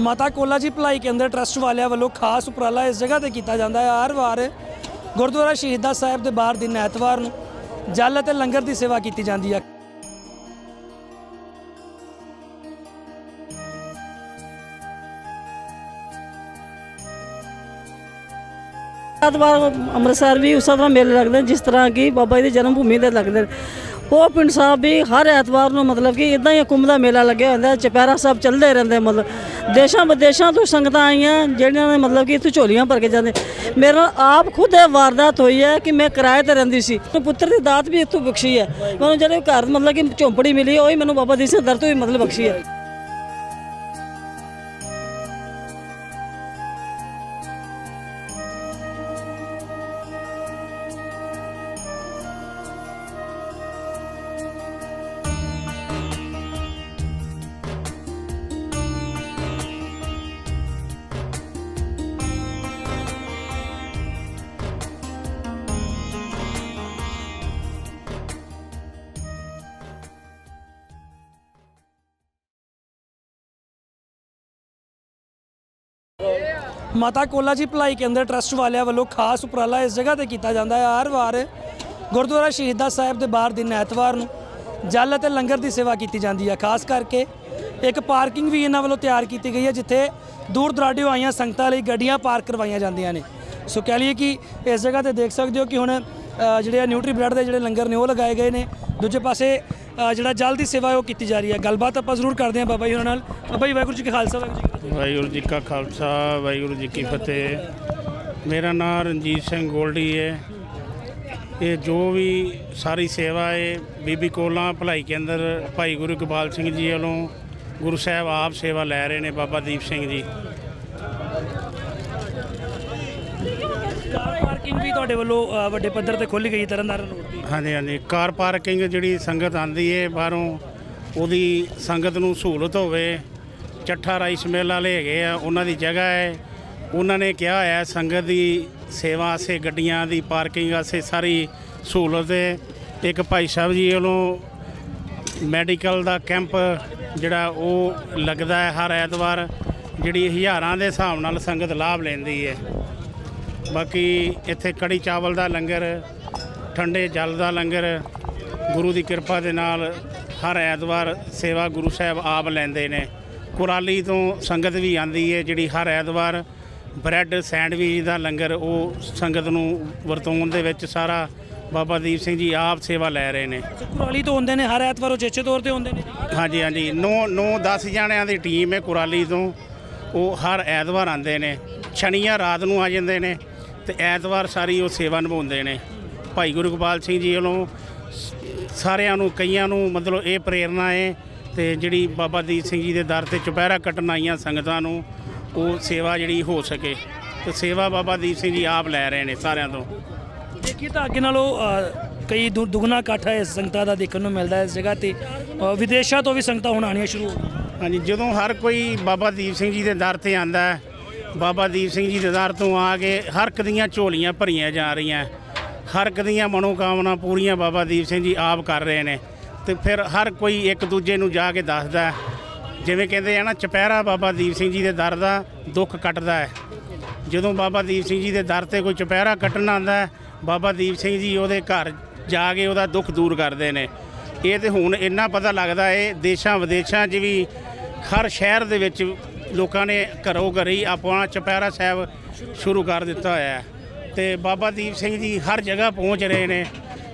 ਮਾਤਾ ਕੋਲਾ ਜੀ ਭਲਾਈ ਕੇਂਦਰ ਟਰਸਟ ਵਾਲਿਆਂ ਵੱਲੋਂ ਖਾਸ ਉਪਰਾਲਾ ਇਸ ਜਗ੍ਹਾ ਤੇ ਕੀਤਾ ਜਾਂਦਾ ਹੈ। ਹਰ ਵਾਰ ਗੁਰਦੁਆਰਾ ਸ਼ਹੀਦਾਂ ਸਾਹਿਬ ਦੇ ਬਾਹਰ ਦਿਨ ਐਤਵਾਰ ਨੂੰ ਜਲ ਅਤੇ ਲੰਗਰ ਦੀ ਸੇਵਾ ਕੀਤੀ ਜਾਂਦੀ ਹੈ। ਐਤਵਾਰ ਅੰਮ੍ਰਿਤਸਰ ਵੀ ਉਸ ਤਰ੍ਹਾਂ ਮੇਲੇ ਲੱਗਦੇ ਨੇ, ਜਿਸ ਤਰ੍ਹਾਂ ਕਿ ਬਾਬਾ ਜੀ ਦੀ ਜਨਮ ਭੂਮੀ ਦੇ ਲੱਗਦੇ ਨੇ। ਉਹ ਪਿੰਡ ਸਾਹਿਬ ਵੀ ਹਰ ਐਤਵਾਰ ਨੂੰ ਮਤਲਬ ਕਿ ਇਦਾਂ ਹੀ ਕੁੰਭ ਦਾ ਮੇਲਾ ਲੱਗਿਆ ਹੁੰਦਾ ਚਪੈਰਾ ਸਾਹਿਬ ਚੱਲਦੇ ਰਹਿੰਦੇ ਮਤਲਬ ਦੇਸ਼ਾਂ ਵਿਦੇਸ਼ਾਂ ਤੋਂ ਸੰਗਤਾਂ ਆਈਆਂ, ਜਿਹੜੀਆਂ ਨੇ ਮਤਲਬ ਕਿ ਇੱਥੋਂ ਝੋਲੀਆਂ ਭਰ ਕੇ ਜਾਂਦੇ। ਮੇਰੇ ਨਾਲ ਆਪ ਖੁਦ ਇਹ ਵਾਰਦਾਤ ਹੋਈ ਹੈ ਕਿ ਮੈਂ ਕਿਰਾਏ ਤੇ ਰਹਿੰਦੀ ਸੀ। ਤੇ ਪੁੱਤਰ ਦੀ ਦਾਤ ਵੀ ਇੱਥੋਂ ਬਖਸ਼ੀ ਹੈ। ਮੈਨੂੰ ਜਿਹੜੇ ਘਰ ਮਤਲਬ ਕਿ ਝੌਂਪੜੀ ਮਿਲੀ, ਉਹ ਹੀ ਮੈਨੂੰ ਬਾਬਾ ਦੀਪ ਸਿੰਘ ਦਰ ਤੋਂ ਹੀ ਮਤਲਬ ਬਖਸ਼ੀ ਹੈ। ਮਾਤਾ ਕੋਲਾ ਜੀ ਭਲਾਈ ਕੇਂਦਰ ਟਰਸਟ ਵਾਲਿਆਂ ਵੱਲੋਂ ਖਾਸ ਉਪਰਾਲਾ ਇਸ ਜਗ੍ਹਾ ਤੇ ਕੀਤਾ ਜਾਂਦਾ ਹੈ। ਹਰ ਵਾਰ ਗੁਰਦੁਆਰਾ ਸ਼ਹੀਦਾਂ ਸਾਹਿਬ ਦੇ ਬਾਹਰ ਦਿਨ ਐਤਵਾਰ ਨੂੰ ਜਲ ਅਤੇ ਲੰਗਰ ਦੀ ਸੇਵਾ ਕੀਤੀ ਜਾਂਦੀ ਹੈ। ਖਾਸ ਕਰਕੇ ਇੱਕ ਪਾਰਕਿੰਗ ਵੀ ਇਹਨਾਂ ਵੱਲੋਂ ਤਿਆਰ ਕੀਤੀ ਗਈ ਹੈ, ਜਿੱਥੇ ਦੂਰ ਦਰਾਡਿਓ ਆਈਆਂ ਸੰਗਤਾਂ ਲਈ ਗੱਡੀਆਂ ਪਾਰਕ ਕਰਵਾਈਆਂ ਜਾਂਦੀਆਂ ਨੇ। ਸੋ ਕਹਿ ਲਈਏ ਕਿ ਇਸ ਜਗ੍ਹਾ ਤੇ ਦੇਖ ਸਕਦੇ ਹੋ ਕਿ ਹੁਣ ਜਿਹੜੇ ਨਿਊਟਰੀ ਬ੍ਰੈਡ ਦੇ ਜਿਹੜੇ ਲੰਗਰ ਨੇ ਉਹ ਲਗਾਏ ਗਏ ਨੇ। ਦੂਜੇ ਪਾਸੇ ਜਿਹੜਾ ਜਲ ਦੀ ਸੇਵਾ ਹੈ ਉਹ ਕੀਤੀ ਜਾ ਰਹੀ ਹੈ। ਗੱਲਬਾਤ ਆਪਾਂ ਜ਼ਰੂਰ ਕਰਦੇ ਹਾਂ ਬਾਬਾ ਜੀ ਹੋਰਾਂ ਨਾਲ। ਬਾਬਾ ਜੀ, ਵਾਹਿਗੁਰੂ ਜੀ ਕਾ ਖਾਲਸਾ, ਵਾਹਿਗੁਰੂ ਜੀ ਕੀ ਵਾਹਿਗੁਰੂ ਜੀ ਕਾ ਖਾਲਸਾ, ਵਾਹਿਗੁਰੂ ਜੀ ਕੀ ਫਤਿਹ। ਮੇਰਾ ਨਾਮ ਰਣਜੀਤ ਸਿੰਘ ਗੋਲਡੀ ਹੈ। ਇਹ ਜੋ ਵੀ ਸਾਰੀ ਸੇਵਾ ਹੈ, ਬੀਬੀ ਕੋਲਾਂ ਭਲਾਈ ਕੇਂਦਰ ਭਾਈ ਗੁਰੂ ਇਕਬਾਲ ਸਿੰਘ ਜੀ ਵੱਲੋਂ ਗੁਰੂ ਸਾਹਿਬ ਆਪ ਸੇਵਾ ਲੈ ਰਹੇ ਨੇ ਬਾਬਾ ਦੀਪ ਸਿੰਘ ਜੀ ਕਾਰ ਪਾਰਕਿੰਗ ਵੀ ਤੁਹਾਡੇ ਵੱਲੋਂ ਅ, ਵੱਡੇ ਪੱਧਰ ਤੇ ਖੋਲੀ ਗਈ ਤਰਨਤਾਰਨ ਰੋਡ ਤੇ? ਹਾਂਜੀ ਹਾਂਜੀ। ਕਾਰ ਪਾਰਕਿੰਗ ਜਿਹੜੀ ਸੰਗਤ ਆਂਦੀ ਹੈ ਬਾਹਰੋਂ ਉਹਦੀ ਸੰਗਤ ਨੂੰ ਸਹੂਲਤ ਹੋਵੇ। ਚੱਠਾ ਰਾਈਸ ਮਿਲ ਵਾਲੇ ਹੈਗੇ ਆ ਉਹਨਾਂ ਦੀ ਜਗ੍ਹਾ ਹੈ ਉਹਨਾਂ ਨੇ ਕਿਹਾ ਹੋਇਆ ਹੈ ਸੰਗਤ ਦੀ ਸੇਵਾ ਆਸੇ ਗੱਡੀਆਂ ਦੀ ਪਾਰਕਿੰਗ ਵਾਸਤੇ ਸਾਰੀ ਸਹੂਲਤ ਹੈ ਇੱਕ ਭਾਈ ਸਾਹਿਬ ਜੀ ਵੱਲੋਂ ਮੈਡੀਕਲ ਦਾ ਕੈਂਪ ਜਿਹੜਾ ਉਹ ਲੱਗਦਾ ਹੈ ਹਰ ਐਤਵਾਰ ਜਿਹੜੀ ਹਜ਼ਾਰਾਂ ਦੇ ਹਿਸਾਬ ਨਾਲ ਸੰਗਤ ਲਾਭ ਲੈਂਦੀ ਹੈ ਬਾਕੀ ਇੱਥੇ ਕੜੀ ਚਾਵਲ ਦਾ ਲੰਗਰ ਠੰਡੇ ਜਲ ਦਾ ਲੰਗਰ ਗੁਰੂ ਦੀ ਕਿਰਪਾ ਦੇ ਨਾਲ ਹਰ ਐਤਵਾਰ ਸੇਵਾ ਗੁਰੂ ਸਾਹਿਬ ਆਪ ਲੈਂਦੇ ਨੇ। ਕੁਰਾਲੀ ਤੋਂ ਸੰਗਤ ਵੀ ਆਂਦੀ ਹੈ ਜਿਹੜੀ ਹਰ ਐਤਵਾਰ ਬ੍ਰੈਡ ਸੈਂਡਵਿਚ ਦਾ ਲੰਗਰ ਉਹ ਸੰਗਤ ਨੂੰ ਵਰਤੋਂ ਦੇ ਵਿੱਚ ਸਾਰਾ ਬਾਬਾ ਦੀਪ ਸਿੰਘ ਜੀ ਆਪ ਸੇਵਾ ਲੈ ਰਹੇ ਨੇ। ਕੁਰਾਲੀ ਤੋਂ ਹੁੰਦੇ ਨੇ ਹਰ ਐਤਵਾਰ ਉਹ ਚੇਚੇ ਤੌਰ ਤੇ ਹੁੰਦੇ ਨੇ ਹਾਂਜੀ ਹਾਂਜੀ। 9 9 10 ਜਣਿਆਂ ਦੀ ਟੀਮ ਹੈ ਕੁਰਾਲੀ ਤੋਂ। ਉਹ ਹਰ ਐਤਵਾਰ ਆਉਂਦੇ ਨੇ। ਸ਼ਨੀਵਾਰ ਰਾਤ ਨੂੰ ਆ ਜਾਂਦੇ ਨੇ। ਤੇ ਐਤਵਾਰ ਸਾਰੀ ਉਹ ਸੇਵਾ ਨਿਭਾਉਂਦੇ ਨੇ। ਭਾਈ ਗੁਰੂ ਗੋਪਾਲ ਸਿੰਘ ਜੀ ਵੱਲੋਂ ਸਾਰਿਆਂ ਨੂੰ ਕਈਆਂ ਨੂੰ ਮਤਲਬ ਇਹ ਪ੍ਰੇਰਣਾ ਹੈ ਤੇ ਜਿਹੜੀ ਬਾਬਾ ਦੀਪ ਸਿੰਘ ਜੀ ਦੇ ਦਰ ਤੇ ਚੁਪਹਿਰਾ ਕੱਟਣ ਆਈਆਂ ਸੰਗਤਾਂ ਨੂੰ ਉਹ ਸੇਵਾ ਜਿਹੜੀ ਹੋ ਸਕੇ। ਤੇ ਸੇਵਾ ਬਾਬਾ ਦੀਪ ਸਿੰਘ ਜੀ ਆਪ ਲੈ ਰਹੇ ਨੇ ਸਾਰਿਆਂ ਤੋਂ। ਦੇਖੀਏ ਤਾਂ ਅੱਗੇ ਨਾਲੋਂ ਕਈ ਦੁੱਗਣਾ ਇਕੱਠ ਹੈ ਇਸ ਸੰਗਤਾਂ ਦਾ ਦੇਖਣ ਨੂੰ ਮਿਲਦਾ ਹੈ ਇਸ ਜਗ੍ਹਾ ਤੇ। ਵਿਦੇਸ਼ਾਂ ਤੋਂ ਵੀ ਸੰਗਤਾਂ ਹੁਣ ਆਉਣੀਆਂ ਸ਼ੁਰੂ ਹੋ ਗਈਆਂ। ਹਾਂਜੀ ਜਦੋਂ ਹਰ ਕੋਈ ਬਾਬਾ ਦੀਪ ਸਿੰਘ ਜੀ ਦੇ ਦਰ ਤੇ ਆਂਦਾ ਹੈ ਬਾਬਾ ਦੀਪ ਸਿੰਘ ਜੀ ਦੇ ਦਰ ਤੋਂ ਆ ਕੇ ਹਰ ਇੱਕ ਦੀਆਂ ਝੋਲੀਆਂ ਭਰੀਆਂ ਜਾ ਰਹੀਆਂ। ਹਰ ਇੱਕ ਦੀਆਂ ਮਨੋਕਾਮਨਾ ਪੂਰੀਆਂ ਬਾਬਾ ਦੀਪ ਸਿੰਘ ਜੀ ਆਪ ਕਰ ਰਹੇ ਨੇ। ਤੇ ਫਿਰ ਹਰ ਕੋਈ ਇੱਕ ਦੂਜੇ ਨੂੰ ਜਾ ਕੇ ਦੱਸਦਾ ਜਿਵੇਂ ਕਹਿੰਦੇ ਆ ਨਾ, ਚਪਹਿਰਾ ਬਾਬਾ ਦੀਪ ਸਿੰਘ ਜੀ ਦੇ ਦਰ ਦਾ ਦੁੱਖ ਕੱਟਦਾ ਹੈ। ਜਦੋਂ ਬਾਬਾ ਦੀਪ ਸਿੰਘ ਜੀ ਦੇ ਦਰ ਤੇ ਕੋਈ ਚਪਹਿਰਾ ਕੱਟਣ ਆਉਂਦਾ ਬਾਬਾ ਦੀਪ ਸਿੰਘ ਜੀ ਉਹਦੇ ਘਰ ਜਾ ਕੇ ਉਹਦਾ ਦੁੱਖ ਦੂਰ ਕਰਦੇ ਨੇ। ਇਹ ਤੇ ਹੁਣ ਇੰਨਾ ਪਤਾ ਲੱਗਦਾ ਹੈ ਦੇਸ਼ਾਂ ਵਿਦੇਸ਼ਾਂ 'ਚ ਵੀ ਹਰ ਸ਼ਹਿਰ ਦੇ ਵਿੱਚ ਲੋਕਾਂ ਨੇ ਘਰੋਂ ਘਰੀ ਆਪਣਾ ਚਪਹਿਰਾ ਸਾਹਿਬ ਸ਼ੁਰੂ ਕਰ ਦਿੱਤਾ ਹੋਇਆ ਹੈ। ਤੇ ਬਾਬਾ ਦੀਪ ਸਿੰਘ ਜੀ ਹਰ ਜਗ੍ਹਾ ਪਹੁੰਚ ਰਹੇ ਨੇ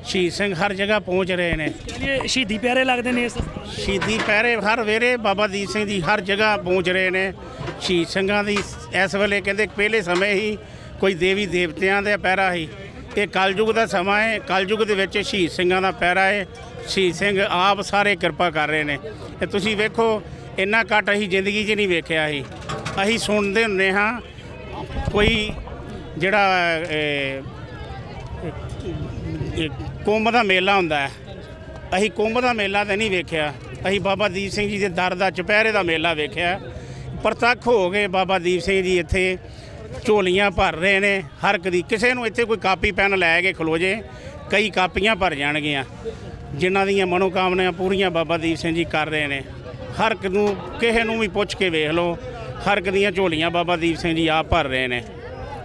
ਸ਼ਹੀਦ ਸਿੰਘ ਹਰ ਜਗ੍ਹਾ ਪਹੁੰਚ ਰਹੇ ਨੇ। ਇਹ ਸ਼ਹੀਦੀ ਪਿਆਰੇ ਲੱਗਦੇ ਨੇ ਇਸ ਸ਼ਹੀਦੀ ਪਹਿਰੇ ਹਰ ਵੇਰੇ ਬਾਬਾ ਦੀਪ ਸਿੰਘ ਜੀ ਹਰ ਜਗ੍ਹਾ ਪਹੁੰਚ ਰਹੇ ਨੇ। ਸ਼ਹੀਦ ਸਿੰਘਾਂ ਦੀ ਇਸ ਵੇਲੇ ਕਹਿੰਦੇ ਪਹਿਲੇ ਸਮੇਂ ਹੀ ਕੋਈ ਦੇਵੀ ਦੇਵਤਿਆਂ ਦਾ ਪਹਿਰਾ ਸੀ। ਇਹ ਕਲਯੁਗ ਦਾ ਸਮਾਂ ਹੈ ਕਲਯੁਗ ਦੇ ਵਿੱਚ ਸ਼ਹੀਦ ਸਿੰਘਾਂ ਦਾ ਪਹਿਰਾ ਹੈ। ਸ਼ਹੀਦ ਸਿੰਘ ਆਪ ਸਾਰੇ ਕਿਰਪਾ ਕਰ ਰਹੇ ਨੇ। ਤੇ ਤੁਸੀਂ ਵੇਖੋ ਇੰਨਾ ਘੱਟ ਅਸੀਂ ਜ਼ਿੰਦਗੀ 'ਚ ਨਹੀਂ ਵੇਖਿਆ ਸੀ ਅਸੀਂ ਸੁਣਦੇ ਹੁੰਦੇ ਹਾਂ, ਕੋਈ ਜਿਹੜਾ ਕੁੰਭ ਦਾ ਮੇਲਾ ਹੁੰਦਾ ਹੈ। ਅਸੀਂ ਕੁੰਭ ਦਾ ਮੇਲਾ ਤਾਂ ਨਹੀਂ ਵੇਖਿਆ। ਅਸੀਂ ਬਾਬਾ ਦੀਪ ਸਿੰਘ ਜੀ ਦੇ ਦਰ ਦਾ, ਚੁਪਹਿਰੇ ਦਾ ਮੇਲਾ ਵੇਖਿਆ। ਪ੍ਰਤੱਖ ਹੋ ਗਏ ਬਾਬਾ ਦੀਪ ਸਿੰਘ ਜੀ ਇੱਥੇ। ਝੋਲੀਆਂ ਭਰ ਰਹੇ ਨੇ। ਹਰ ਇੱਕ ਦੀ, ਕਿਸੇ ਨੂੰ ਇੱਥੇ ਕੋਈ ਕਾਪੀ, ਪੈਨ ਲੈ ਕੇ ਖਲੋ ਜੇ, ਕਈ ਕਾਪੀਆਂ ਭਰ ਜਾਣਗੀਆਂ। ਜਿਨ੍ਹਾਂ ਦੀਆਂ ਮਨੋਕਾਮਨਾਵਾਂ ਪੂਰੀਆਂ ਬਾਬਾ ਦੀਪ ਸਿੰਘ ਜੀ ਕਰ ਰਹੇ ਨੇ। ਹਰ ਇੱਕ ਨੂੰ ਕਿਸੇ ਨੂੰ ਵੀ ਪੁੱਛ ਕੇ ਵੇਖ ਲਓ। ਹਰ ਇੱਕ ਦੀਆਂ ਝੋਲੀਆਂ ਬਾਬਾ ਦੀਪ ਸਿੰਘ ਜੀ ਆਪ ਭਰ ਰਹੇ ਨੇ।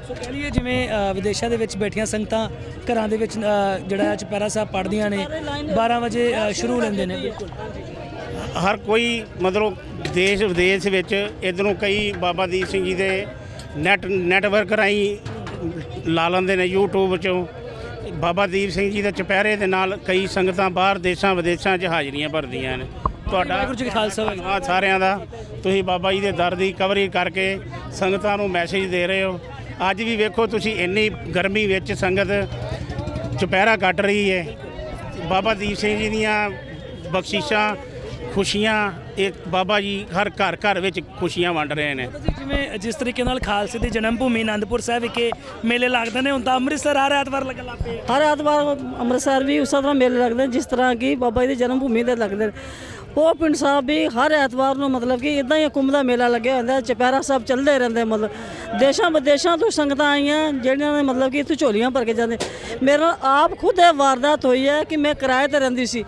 ਸੋ ਕਹਿ ਲਈਏ ਜਿਵੇਂ ਵਿਦੇਸ਼ਾਂ ਦੇ ਵਿੱਚ ਬੈਠੀਆਂ ਸੰਗਤਾਂ ਘਰਾਂ ਦੇ ਵਿੱਚ ਜਿਹੜਾ ਹੈ ਚੁਪਹਿਰਾ ਸਾਹਿਬ ਪੜ੍ਹਦੀਆਂ ਨੇ 12 ਵਜੇ ਸ਼ੁਰੂ ਲੈਂਦੇ ਨੇ। ਬਿਲਕੁਲ ਹਰ ਕੋਈ ਮਤਲਬ ਦੇਸ਼ ਵਿਦੇਸ਼ ਵਿੱਚ ਇਧਰੋਂ ਕਈ ਬਾਬਾ ਦੀਪ ਸਿੰਘ ਜੀ ਦੇ ਨੈਟ ਨੈਟਵਰਕ ਰਾਹੀਂ ਲਾ ਲੈਂਦੇ ਨੇ YouTube 'ਚੋਂ। ਬਾਬਾ ਦੀਪ ਸਿੰਘ ਜੀ ਦੇ ਚੁਪਹਿਰੇ ਦੇ ਨਾਲ ਕਈ ਸੰਗਤਾਂ ਬਾਹਰ ਦੇਸ਼ਾਂ ਵਿਦੇਸ਼ਾਂ 'ਚ ਹਾਜ਼ਰੀਆਂ ਭਰਦੀਆਂ ਨੇ। ਤੁਹਾਡਾ ਵਾਹਿਗੁਰੂ ਜੀ ਕਾ ਖਾਲਸਾ ਵਾਹਿਗੁਰੂ ਧੰਨਵਾਦ ਸਾਰਿਆਂ ਦਾ। ਤੁਸੀਂ ਬਾਬਾ ਜੀ ਦੇ ਦਰ ਦੀ ਕਵਰੀ ਕਰਕੇ ਸੰਗਤਾਂ ਨੂੰ ਮੈਸੇਜ ਦੇ ਰਹੇ ਹੋ। ਅੱਜ ਵੀ ਵੇਖੋ ਤੁਸੀਂ ਇੰਨੀ ਗਰਮੀ ਵਿੱਚ ਸੰਗਤ ਚੁਪਹਿਰਾ ਕੱਟ ਰਹੀ ਹੈ। ਬਾਬਾ ਦੀਪ ਸਿੰਘ ਜੀ ਦੀਆਂ ਬਖਸ਼ਿਸ਼ਾਂ ਖੁਸ਼ੀਆਂ ਇਹ ਬਾਬਾ ਜੀ ਹਰ ਘਰ ਘਰ ਵਿੱਚ ਖੁਸ਼ੀਆਂ ਵੰਡ ਰਹੇ ਨੇ। ਜਿਵੇਂ ਜਿਸ ਤਰੀਕੇ ਨਾਲ ਖਾਲਸੇ ਦੀ ਜਨਮ ਭੂਮੀ ਆਨੰਦਪੁਰ ਸਾਹਿਬ ਵਿਖੇ ਮੇਲੇ ਲੱਗਦੇ ਨੇ ਹੁਣ ਤਾਂ ਅੰਮ੍ਰਿਤਸਰ ਹਰ ਐਤਵਾਰ ਲੱਗਣ ਲੱਗ ਪਏ। ਹਰ ਐਤਵਾਰ ਅੰਮ੍ਰਿਤਸਰ ਵੀ ਉਸੇ ਤਰ੍ਹਾਂ ਮੇਲੇ ਲੱਗਦੇ ਨੇ ਜਿਸ ਤਰ੍ਹਾਂ ਕਿ ਬਾਬਾ ਜੀ ਦੀ ਜਨਮ ਭੂਮੀ ਤੇ ਲੱਗਦੇ ਨੇ। ਉਹ ਪਿੰਡ ਸਾਹਿਬ ਵੀ ਹਰ ਐਤਵਾਰ ਨੂੰ ਮਤਲਬ ਕਿ ਇਦਾਂ ਹੀ ਕੁੰਭ ਦਾ ਮੇਲਾ ਲੱਗਿਆ ਹੁੰਦਾ ਹੈ, ਚੁਪਹਿਰਾ ਸਾਹਿਬ ਚੱਲਦੇ ਰਹਿੰਦੇ ਮਤਲਬ। ਦੇਸ਼ਾਂ ਵਿਦੇਸ਼ਾਂ ਤੋਂ ਸੰਗਤਾਂ ਆਈਆਂ ਜਿਹੜੀਆਂ ਨੇ ਮਤਲਬ ਕਿ ਇੱਥੇ ਝੋਲੀਆਂ ਭਰ ਕੇ ਜਾਂਦੇ। ਮੇਰੇ ਨਾਲ ਆਪ ਖੁਦ ਇਹ ਵਾਰਦਾਤ ਹੋਈ ਹੈ ਕਿ ਮੈਂ ਕਿਰਾਏ ਤੇ ਰਹਿੰਦੀ ਸੀ।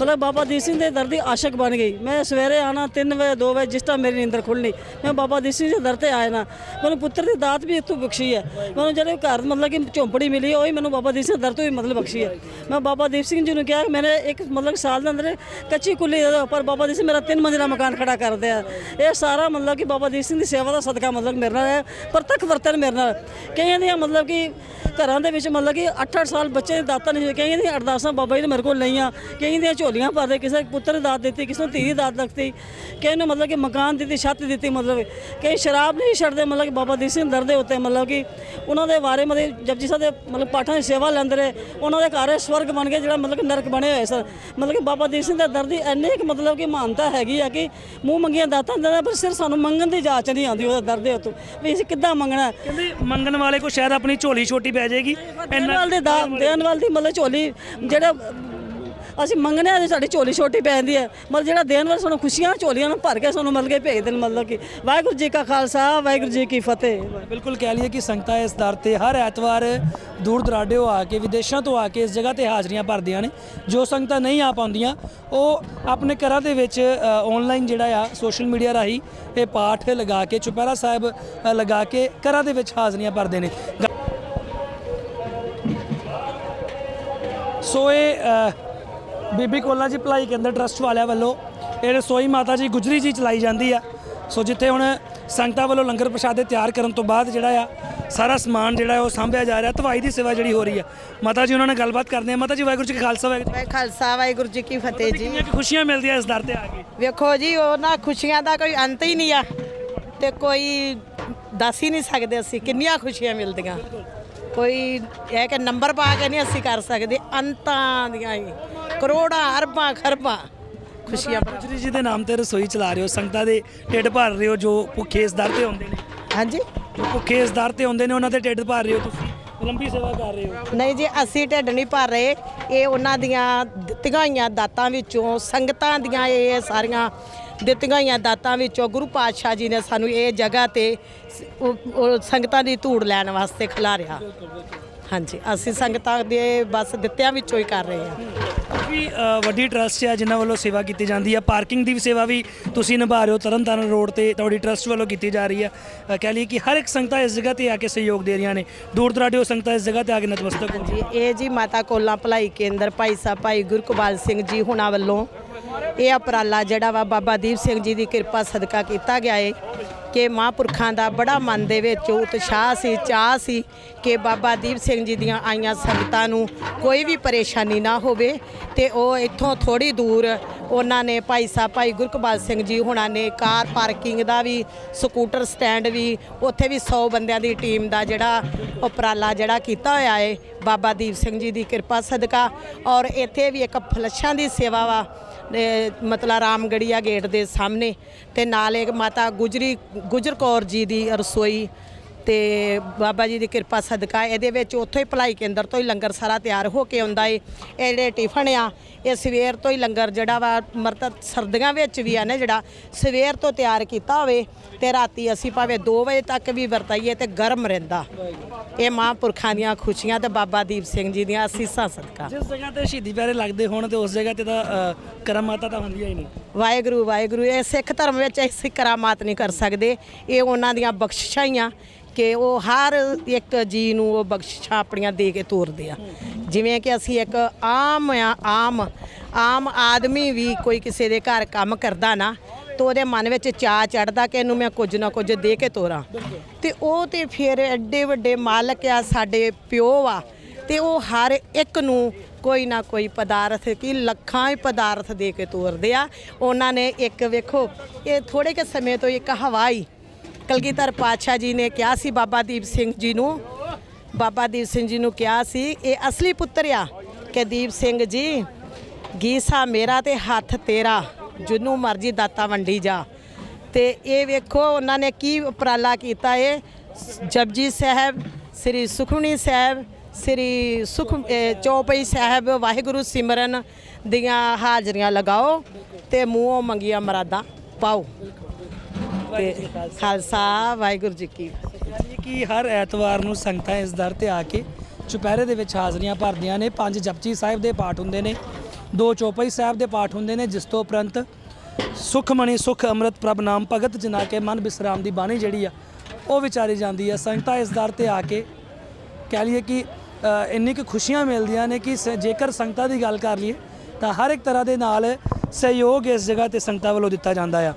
ਮਤਲਬ ਬਾਬਾ ਦੀਪ ਸਿੰਘ ਦੇ ਦਰ ਦੀ ਆਸ਼ਕ ਬਣ ਗਈ। ਮੈਂ ਸਵੇਰੇ ਆਣਾ 3 ਵਜੇ 2 ਵਜੇ, ਜਿਸ ਤਰ੍ਹਾਂ ਮੇਰੀ ਨੀਂਦਰ ਖੁੱਲਣੀ ਮੈਂ ਬਾਬਾ ਦੀਪ ਸਿੰਘ ਦੇ ਦਰ ਤੇ ਆਇਆ ਨਾ, ਮੈਨੂੰ ਪੁੱਤਰ ਦੀ ਦਾਤ ਵੀ ਇੱਥੋਂ ਬਖਸ਼ੀ ਹੈ। ਮੈਨੂੰ ਜਿਹੜੇ ਘਰ ਮਤਲਬ ਕਿ ਝੌਂਪੜੀ ਮਿਲੀ, ਉਹ ਹੀ ਮੈਨੂੰ ਬਾਬਾ ਦੀਪ ਸਿੰਘ ਦੇ ਦਰ ਤੋਂ ਹੀ ਮਤਲਬ ਬਖਸ਼ੀ ਹੈ। ਮੈਂ ਬਾਬਾ ਦੀਪ ਸਿੰਘ ਜੀ ਨੂੰ ਕਿਹਾ ਕਿ ਮੈंने ਇੱਕ ਮਤਲਬ ਕਿ ਸਾਲ ਦੇ ਅੰਦਰ ਕੱਚੀ ਕੁੱਲੀ ਦੇ ਉੱਪਰ ਬਾਬਾ ਦੀਪ ਸਿੰਘ ਮੇਰਾ ਤਿੰਨ ਮੰਜ਼ਿਲਾ ਮਕਾਨ ਖੜਾ ਕਰ ਦਿਆ। ਇਹ ਸਾਰਾ ਮਤਲਬ ਕਿ ਬਾਬਾ ਦੀਪ ਸਿੰਘ ਦੀ ਸੇਵਾ ਦਾ ਸਦਕਾ ਮਤਲਬ ਮੇਰੇ ਨਾਲ ਹੈ, ਪ੍ਰਤੱਖ ਵਰਤਨ ਮੇਰੇ ਨਾਲ। ਕਈਆਂ ਦੀਆਂ ਮਤਲਬ ਕਿ ਘਰਾਂ ਦੇ ਵਿੱਚ ਮਤਲਬ ਕਿ 8-8 ਸਾਲ ਬੱਚੇ ਦੀ ਦਾਤਾਂ ਨਹੀਂ ਕਈਆਂ ਦੀਆਂ ਅਰਦਾਸਾਂ ਬਾਬਾ ਜੀ ਨੇ ਮੇਰੇ ਕੋਲ ਲਈਆਂ, ਕਈਆਂ ਦੀਆਂ ਝੋਲੀਆਂ ਭਰਦੇ ਕਿਸੇ ਪੁੱਤਰ ਦੀ ਦਾਤ ਦਿੱਤੀ ਕਿਸੇ ਨੂੰ ਧੀ ਦਾਤ ਦਿੱਤੀ ਕਿਸੇ ਨੂੰ ਮਤਲਬ ਕਿ ਮਕਾਨ ਦਿੱਤੀ ਛੱਤ ਦਿੱਤੀ ਮਤਲਬ ਕਈ ਸ਼ਰਾਬ ਨਹੀਂ ਛੱਡਦੇ ਮਤਲਬ ਕਿ ਬਾਬਾ ਦੀਪ ਸਿੰਘ ਦਰ ਦੇ ਉੱਤੇ ਮਤਲਬ ਕਿ ਉਹਨਾਂ ਦੇ ਬਾਰੇ ਮਤਲਬ ਜਪਜੀ ਸਾਹਿਬ ਦੇ ਮਤਲਬ ਪਾਠਾਂ ਦੀ ਸੇਵਾ ਲੈਂਦੇ ਰਹੇ ਉਹਨਾਂ ਦੇ ਘਰ ਸਵਰਗ ਬਣ ਗਿਆ ਜਿਹੜਾ ਮਤਲਬ ਕਿ ਨਰਕ ਬਣੇ ਹੋਏ ਸਨ। ਮਤਲਬ ਕਿ ਬਾਬਾ ਦੀਪ ਸਿੰਘ ਦੇ ਦਰ ਦੀ ਇੰਨੀ ਕੁ ਮਤਲਬ ਕਿ ਮਾਨਤਾ ਹੈਗੀ ਆ ਕਿ ਮੂੰਹ ਮੰਗੀਆਂ ਦਾਤਾਂ ਦਿੰਦਾ ਪਰ ਸਿਰ ਸਾਨੂੰ ਮੰਗਣ ਦੀ ਜਾਚ ਨਹੀਂ ਆਉਂਦੀ ਉਹਦੇ ਦਰ ਦੇ ਉੱਤੋਂ। ਵੀ ਅਸੀਂ ਕਿੱਦਾਂ ਮੰਗਣਾ। ਕਹਿੰਦੇ ਮੰਗਣ ਵਾਲੇ ਕੋ ਸ਼ਾਇਦ ਆਪਣੀ ਝੋਲੀ ਛੋਟੀ ਪੈ ਜਾਏਗੀ। ਦੇਣ ਵਾਲ ਦੇ ਦਾ ਦੇਣ ਵਾਲ ਦੀ ਮਤਲਬ ਝੋਲੀ ਜਿਹੜਾ ਅਸੀਂ ਮੰਗਨੇ ਆ ਤੇ ਸਾਡੀ ਝੋਲੀ ਛੋਟੀ ਪੈ ਜਾਂਦੀ ਹੈ। ਮਤਲਬ ਜਿਹੜਾ ਦੇਣ ਵਾਲਾ ਸਾਨੂੰ ਖੁਸ਼ੀਆਂ ਝੋਲੀਆਂ ਨੂੰ ਭਰ ਕੇ ਸਾਨੂੰ ਮਿਲ ਕੇ ਭੇਜ ਦੇਣ, ਮਤਲਬ ਕਿ ਵਾਹਿਗੁਰੂ ਜੀ ਕਾ ਖਾਲਸਾ, ਵਾਹਿਗੁਰੂ ਜੀ ਕੀ ਫਤਿਹ। ਬਿਲਕੁਲ ਕਹਿ ਲਈਏ ਕਿ ਸੰਗਤਾਂ ਇਸ ਦਰ ਤੇ ਹਰ ਐਤਵਾਰ ਦੂਰ ਦਰਾਡਿਓ ਆ ਕੇ, ਵਿਦੇਸ਼ਾਂ ਤੋਂ ਆ ਕੇ ਇਸ ਜਗ੍ਹਾ ਤੇ ਹਾਜ਼ਰੀਆਂ ਭਰਦੀਆਂ ਨੇ, ਜੋ ਸੰਗਤਾਂ ਨਹੀਂ ਆ ਪਾਉਂਦੀਆਂ, ਉਹ ਆਪਣੇ ਘਰਾਂ ਦੇ ਵਿੱਚ ਆਨਲਾਈਨ ਜਿਹੜਾ ਆ ਸੋਸ਼ਲ ਮੀਡੀਆ ਰਾਹੀਂ ਇਹ ਪਾਠ ਲਗਾ ਕੇ, ਚੁਪਹਿਰਾ ਸਾਹਿਬ ਲਗਾ ਕੇ ਘਰਾਂ ਦੇ ਵਿੱਚ ਹਾਜ਼ਰੀਆਂ ਭਰਦੇ ਨੇ। ਸੋ ਇਹ ਬੀਬੀ ਕੋਲਾ ਜੀ ਭਲਾਈ ਕੇਂਦਰ ਟਰਸਟ ਵਾਲਿਆਂ ਵੱਲੋਂ ਇਹ ਰਸੋਈ ਮਾਤਾ ਜੀ ਗੁਜਰੀ ਜੀ ਚਲਾਈ ਜਾਂਦੀ ਆ। ਸੋ ਜਿੱਥੇ ਹੁਣ ਸੰਗਤਾਂ ਵੱਲੋਂ ਲੰਗਰ ਪ੍ਰਸ਼ਾਦੇ ਤਿਆਰ ਕਰਨ ਤੋਂ ਬਾਅਦ ਜਿਹੜਾ ਆ ਸਾਰਾ ਸਮਾਨ ਜਿਹੜਾ ਉਹ ਸਾਂਭਿਆ ਜਾ ਰਿਹਾ ਧਵਾਈ ਦੀ ਸੇਵਾ ਜਿਹੜੀ ਹੋ ਰਹੀ ਆ। ਮਾਤਾ ਜੀ ਉਹਨਾਂ ਨਾਲ ਗੱਲਬਾਤ ਕਰਦੇ ਆ। ਮਾਤਾ ਜੀ ਵਾਹਿਗੁਰੂ ਜੀ ਕਾ ਖਾਲਸਾ ਵਾਹਿਗੁਰੂ ਵਾਹਿ ਖਾਲਸਾ ਵਾਹਿਗੁਰੂ ਜੀ ਕੀ ਫਤਿਹ ਜੀ। ਕਿੰਨੀਆਂ ਕੁ ਖੁਸ਼ੀਆਂ ਮਿਲਦੀਆਂ ਇਸ ਦਰ ਤੇ ਆ ਕੇ? ਵੇਖੋ ਜੀ ਉਹਨਾਂ ਖੁਸ਼ੀਆਂ ਦਾ ਕੋਈ ਅੰਤ ਹੀ ਨਹੀਂ ਆ ਤੇ ਕੋਈ ਦੱਸ ਹੀ ਨਹੀਂ ਸਕਦੇ ਅਸੀਂ ਕਿੰਨੀਆਂ ਖੁਸ਼ੀਆਂ ਮਿਲਦੀਆਂ। ਕੋਈ ਇਹ ਕਿ ਨੰਬਰ ਪਾ ਕੇ ਨਹੀਂ ਅਸੀਂ ਕਰ ਸਕਦੇ ਅੰਤਾਂ ਦੀਆਂ ਹੀ। ਕਰੋੜਾਂ ਅਰਬਾਂ ਖਰਬਾਂ। ਖੁਸ਼ੀਆਂ ਗੁਜਰੀ ਜੀ ਦੇ ਨਾਮ ਤੇ ਰਸੋਈ ਚਲਾ ਰਹੇ ਹੋ ਸੰਗਤਾਂ ਦੇ ਢਿੱਡ ਭਰ ਰਹੇ ਹੋ ਜੋ ਭੁੱਖੇ ਇਸ ਦਰ ਤੇ ਆਉਂਦੇ ਨੇ। ਹਾਂਜੀ? ਜੋ ਭੁੱਖੇ ਇਸ ਦਰ ਤੇ ਆਉਂਦੇ ਨੇ ਉਹਨਾਂ ਦੇ ਢਿੱਡ ਭਰ ਰਹੇ ਹੋ ਤੁਸੀਂ? ਲੰਬੀ ਸੇਵਾ ਕਰ ਰਹੇ ਹੋ। ਨਹੀਂ ਜੀ ਅਸੀਂ ਢਿੱਡ ਨਹੀਂ ਭਰ ਰਹੇ। ਇਹ ਉਹਨਾਂ ਦੀਆਂ ਦਿੱਤੀਆਂ ਹੋਈਆਂ ਦਾਤਾਂ ਵਿੱਚੋਂ ਸੰਗਤਾਂ ਦੀਆਂ ਇਹ ਸਾਰੀਆਂ ਦਿੱਤੀਆਂ ਹੋਈਆਂ ਦਾਤਾਂ ਵਿੱਚੋਂ ਗੁਰੂ ਪਾਤਸ਼ਾਹ ਜੀ ਨੇ ਸਾਨੂੰ ਇਹ ਜਗ੍ਹਾ ਤੇ ਸ- ਉਹ- ਉਹ ਸੰਗਤਾਂ ਦੀ ਧੂੜ ਲੈਣ ਵਾਸਤੇ ਖਿਲਾਰਿਆ। ਹਾਂਜੀ ਅਸੀਂ ਸੰਗਤਾਂ ਦੇ ਬਸ ਦਿੱਤਿਆਂ ਵਿੱਚੋਂ ਹੀ ਕਰ ਰਹੇ ਹਾਂ। ਕਾਫੀ ਅ, ਵੱਡੀ ਟਰਸਟ ਹੈ ਜਿਨ੍ਹਾਂ ਵੱਲੋਂ ਸੇਵਾ ਕੀਤੀ ਜਾਂਦੀ ਹੈ ਪਾਰਕਿੰਗ ਦੀ ਵੀ ਸੇਵਾ ਵੀ ਤੁਸੀਂ ਨਿਭਾ ਰਹੇ ਹੋ ਤਰਨਤਾਰਨ ਰੋਡ ਤੇ ਤੁਹਾਡੀ ਟਰਸਟ ਵੱਲੋਂ ਕੀਤੀ ਜਾ ਰਹੀ ਹੈ ਅ, ਕਹਿ ਲਈਏ ਕਿ ਹਰ ਇੱਕ ਸੰਗਤਾਂ ਇਸ ਜਗ੍ਹਾ ਤੇ ਆ ਕੇ ਸਹਿਯੋਗ ਦੇ ਰਹੀਆਂ ਨੇ। ਦੂਰ ਦਰਾਡੇ ਸੰਗਤਾਂ ਇਸ ਜਗ੍ਹਾ ਤੇ ਆ ਕੇ ਨਤਮਸਤਕ ਹੋ ਰਹੀਆਂ ਜੀ ਇਹ ਜੀ ਮਾਤਾ ਕੋਲਾ ਭਲਾਈ ਕੇਂਦਰ ਭਾਈ ਸਾਹਿਬ ਭਾਈ ਗੁਰਕਬਾਲ ਸਿੰਘ ਜੀ ਹੁਣਾਂ ਵੱਲੋਂ ਇਹ ਉਪਰਾਲਾ ਜਿਹੜਾ ਵਾ ਬਾਬਾ ਦੀਪ ਸਿੰਘ ਜੀ ਦੀ ਕਿਰਪਾ ਸਦਕਾ ਕੀਤਾ ਗਿਆ ਏ ਕਿ ਮਹਾਂਪੁਰਖਾਂ ਦਾ ਬੜਾ ਮਨ ਦੇ ਵਿੱਚ ਉਤਸ਼ਾਹ ਸੀ ਚਾਹ ਸੀ ਕਿ ਬਾਬਾ ਦੀਪ ਸਿੰਘ ਜੀ ਦੀਆਂ ਆਈਆਂ ਸੰਗਤਾਂ ਨੂੰ ਕੋਈ ਵੀ ਪਰੇਸ਼ਾਨੀ ਨਾ ਹੋਵੇ ਤੇ ਉਹ ਇੱਥੋਂ ਥੋੜੀ ਦੂਰ ਉਹਨਾਂ ਨੇ ਭਾਈ ਸਾਹਿਬ ਭਾਈ ਗੁਰਕਬਾਲ ਸਿੰਘ ਜੀ ਹੁਣਾਂ ਨੇ ਕਾਰ ਪਾਰਕਿੰਗ ਦਾ ਵੀ, ਸਕੂਟਰ ਸਟੈਂਡ ਵੀ, ਉੱਥੇ ਵੀ 100 ਬੰਦਿਆਂ ਦੀ ਟੀਮ ਦਾ ਜਿਹੜਾ ਉਪਰਾਲਾ ਜਿਹੜਾ ਕੀਤਾ ਹੋਇਆ ਏ ਬਾਬਾ ਦੀਪ ਸਿੰਘ ਜੀ ਦੀ ਕਿਰਪਾ ਸਦਕਾ ਔਰ ਇੱਥੇ ਵੀ ਇੱਕ ਫਲੱਸ਼ਾਂ ਦੀ ਸੇਵਾ ਵਾ ਮਤਲਬ ਰਾਮਗੜੀਆ ਗੇਟ ਦੇ ਸਾਹਮਣੇ ਤੇ ਨਾਲ ਇੱਕ ਮਾਤਾ ਗੁਜਰੀ ਗੁਜਰ ਕੌਰ ਜੀ ਦੀ ਰਸੋਈ ਤੇ ਬਾਬਾ ਜੀ ਦੀ ਕਿਰਪਾ ਸਦਕਾ ਇਹਦੇ ਵਿੱਚ ਉੱਥੋਂ ਹੀ ਭਲਾਈ ਕੇਂਦਰ ਤੋਂ ਹੀ ਲੰਗਰ ਸਾਰਾ ਤਿਆਰ ਹੋ ਕੇ ਆਉਂਦਾ ਏ। ਇਹ ਜਿਹੜੇ ਟਿਫਨ ਆ ਇਹ ਸਵੇਰ ਤੋਂ ਹੀ ਲੰਗਰ ਜਿਹੜਾ ਵਾ ਮਰਤਬ ਸਰਦੀਆਂ ਵਿੱਚ ਵੀ ਆ ਨਾ ਜਿਹੜਾ ਸਵੇਰ ਤੋਂ ਤਿਆਰ ਕੀਤਾ ਹੋਵੇ ਤੇ ਰਾਤੀ ਅਸੀਂ ਭਾਵੇਂ 2 ਵਜੇ ਤੱਕ ਵੀ ਵਰਤਾਈਏ ਤੇ ਗਰਮ ਰਹਿੰਦਾ। ਇਹ ਮਹਾਂਪੁਰਖਾਂ ਦੀਆਂ ਖੁਸ਼ੀਆਂ ਤੇ ਬਾਬਾ ਦੀਪ ਸਿੰਘ ਜੀ ਦੀਆਂ ਅਸੀਸਾਂ ਸਦਕਾ। ਜਿਸ ਜਗ੍ਹਾ ਤੇ ਸ਼ਹੀਦੀ ਪਿਆਰੇ ਲੱਗਦੇ ਹੋਣ ਤੇ ਉਸ ਜਗ੍ਹਾ ਤੇ ਤਾਂ ਕਰਾਮਾਤਾਂ ਤਾਂ ਹੁੰਦੀਆਂ ਹੀ ਨਹੀਂ। ਵਾਹਿਗੁਰੂ ਵਾਹਿਗੁਰੂ ਇਹ ਸਿੱਖ ਧਰਮ ਵਿੱਚ ਅਸੀਂ ਕਰਾਮਾਤ ਨਹੀਂ ਕਰ ਸਕਦੇ। ਇਹ ਉਹਨਾਂ ਦੀਆਂ ਬਖਸ਼ਿਸ਼ਾਂ ਹੀ ਆ ਕਿ ਉਹ ਹਰ ਇੱਕ ਜੀ ਨੂੰ ਉਹ ਬਖਸ਼ਿਸ਼ਾਂ ਆਪਣੀਆਂ ਦੇ ਕੇ ਤੋਰਦੇ ਆ। ਜਿਵੇਂ ਕਿ ਅਸੀਂ ਇੱਕ ਆਮ ਆ, ਆਮ ਆਮ ਆਦਮੀ ਵੀ ਕੋਈ ਕਿਸੇ ਦੇ ਘਰ ਕੰਮ ਕਰਦਾ ਨਾ, ਤਾਂ ਉਹਦੇ ਮਨ ਵਿੱਚ ਚਾਅ ਚੜਦਾ ਕਿ ਇਹਨੂੰ ਮੈਂ ਕੁਝ ਨਾ ਕੁਝ ਦੇ ਕੇ ਤੋਰਾਂ। ਤੇ ਉਹ ਤੇ ਫਿਰ ਐਡੇ ਵੱਡੇ ਮਾਲਕ ਆ, ਸਾਡੇ ਪਿਓ ਆ, ਤੇ ਉਹ ਹਰ ਇੱਕ ਨੂੰ ਕੋਈ ਨਾ ਕੋਈ ਪਦਾਰਥ ਕੀ ਲੱਖਾਂ ਹੀ ਪਦਾਰਥ ਦੇ ਕੇ ਤੋਰਦੇ ਆ। ਉਹਨਾਂ ਨੇ ਇੱਕ ਵੇਖੋ, ਇਹ ਥੋੜੇ ਕੇ ਸਮੇਂ ਤੋਂ ਇੱਕ ਹਵਾਈ ਕਲਗੀਧਰ ਪਾਤਸ਼ਾਹ ਜੀ ਨੇ ਕਿਹਾ ਸੀ, ਬਾਬਾ ਦੀਪ ਸਿੰਘ ਜੀ ਨੂੰ, ਬਾਬਾ ਦੀਪ ਸਿੰਘ ਜੀ ਨੂੰ ਕਿਹਾ ਸੀ, ਇਹ ਅਸਲੀ ਪੁੱਤਰ ਆ ਕਿ ਦੀਪ ਸਿੰਘ ਜੀ, ਗੀਸਾ ਮੇਰਾ ਤੇ ਹੱਥ ਤੇਰਾ ਜਿਹਨੂੰ ਮਰਜ਼ੀ ਦਾਤਾ ਵੰਡੀ ਜਾ। ਤੇ ਇਹ ਵੇਖੋ, ਉਹਨਾਂ ਨੇ ਕੀ ਉਪਰਾਲਾ ਕੀਤਾ ਏ। ਜਪਜੀ ਸਾਹਿਬ, ਸ੍ਰੀ ਸੁਖਮਨੀ ਸਾਹਿਬ, ਸ੍ਰੀ ਸੁਖ ਚੌਪਈ ਸਾਹਿਬ, ਵਾਹਿਗੁਰੂ ਸਿਮਰਨ ਦੀਆਂ ਹਾਜ਼ਰੀਆਂ ਲਗਾਓ ਤੇ ਮੂੰਹੋਂ ਮੰਗੀਆਂ ਮਰਾਦਾਂ ਪਾਓ। ਤੇ ਖਾਲਸਾ ਵਾਹਿਗੁਰੂ ਜੀ ਕੀ ਫਤਿਹ। ਜੀ ਕਿ ਹਰ ਐਤਵਾਰ ਨੂੰ ਸੰਗਤਾਂ ਇਸ ਦਰ ਤੇ ਆ ਕੇ ਚੁਪਹਿਰੇ ਦੇ ਵਿੱਚ ਹਾਜ਼ਰੀਆਂ ਭਰਦੀਆਂ ਨੇ। ਪੰਜ ਜਪਜੀ ਸਾਹਿਬ ਦੇ ਪਾਠ ਹੁੰਦੇ ਨੇ ਦੋ ਚੌਪਈ ਸਾਹਿਬ ਦੇ ਪਾਠ ਹੁੰਦੇ ਨੇ ਜਿਸ ਤੋਂ ਉਪਰੰਤ ਸੁਖਮਣੀ ਸੁਖ ਅੰਮ੍ਰਿਤ ਪ੍ਰਭ ਨਾਮ ਭਗਤ ਜਨਾ ਕੇ ਮਨ ਬਿਸਰਾਮ ਦੀ ਬਾਣੀ ਜਿਹੜੀ ਆ ਉਹ ਵਿਚਾਰੀ ਜਾਂਦੀ ਆ। ਸੰਗਤਾਂ ਇਸ ਦਰ ਤੇ ਆ ਕੇ ਕਹਿ ਲਈਏ ਕਿ ਅ, ਇੰਨੀ ਕੁ ਖੁਸ਼ੀਆਂ ਮਿਲਦੀਆਂ ਨੇ ਕਿ ਸ- ਜੇਕਰ ਸੰਗਤਾਂ ਦੀ ਗੱਲ ਕਰ ਲਈਏ ਤਾਂ ਹਰ ਇੱਕ ਤਰ੍ਹਾਂ ਦੇ ਨਾਲ ਸਹਿਯੋਗ ਇਸ ਜਗ੍ਹਾ ਤੇ ਸੰਗਤਾਂ ਵੱਲੋਂ ਦਿੱਤਾ ਜਾਂਦਾ ਆ।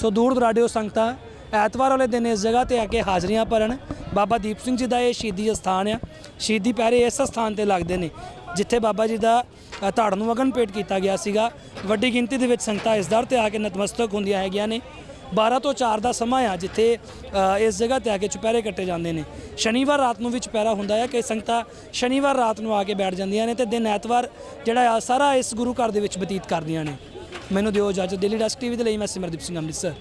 ਸੋ ਦੂਰ ਦੁਰਾਡਿਓ ਸੰਗਤਾਂ ਐਤਵਾਰ ਵਾਲੇ ਦਿਨ ਇਸ ਜਗ੍ਹਾ ਤੇ ਆ ਕੇ ਹਾਜ਼ਰੀਆਂ ਭਰਨ। ਬਾਬਾ ਦੀਪ ਸਿੰਘ ਜੀ ਦਾ ਇਹ ਸ਼ਹੀਦੀ ਅਸਥਾਨ ਆ। ਸ਼ਹੀਦੀ ਪਹਿਰੇ ਇਸ ਸਥਾਨ ਤੇ ਲੱਗਦੇ ਨੇ, ਜਿੱਥੇ ਬਾਬਾ ਜੀ ਦਾ ਧੜ ਨੂੰ ਅਗਨ ਭੇਟ ਕੀਤਾ ਗਿਆ ਸੀਗਾ। ਵੱਡੀ ਗਿਣਤੀ ਦੇ ਵਿੱਚ ਸੰਗਤਾਂ ਇਸ ਦਰ ਤੇ ਆ ਕੇ ਨਤਮਸਤਕ ਹੁੰਦੀਆਂ ਹੈਗੀਆਂ ਨੇ। 12 ਤੋਂ 4 ਦਾ ਸਮਾਂ ਆ, ਜਿੱਥੇ ਇਸ ਜਗ੍ਹਾ ਤੇ ਆ ਕੇ ਚੁਪਹਿਰੇ ਕੱਟੇ ਜਾਂਦੇ ਨੇ। ਸ਼ਨੀਵਾਰ ਰਾਤ ਨੂੰ ਵੀ ਚੁਪਹਿਰਾ ਹੁੰਦਾ ਹੈ ਕਿ ਸੰਗਤਾਂ ਸ਼ਨੀਵਾਰ ਰਾਤ ਨੂੰ ਆ ਕੇ ਬੈਠ ਜਾਂਦੀਆਂ ਨੇ ਤੇ ਦਿਨ ਐਤਵਾਰ ਜਿਹੜਾ ਆ ਸਾਰਾ ਇਸ ਗੁਰੂ ਘਰ ਦੇ ਵਿੱਚ ਬਤੀਤ ਕਰਦੀਆਂ ਨੇ। ਮੈਨੂੰ ਦਿਓ ਇਜਾਜ਼ਤ। ਦਿੱਲੀ ਡਸਕ ਟੀਵੀ ਦੇ ਲਈ ਮੈਂ ਸਿਮਰਦੀਪ ਸਿੰਘ ਅੰਮ੍ਰਿਤਸਰ।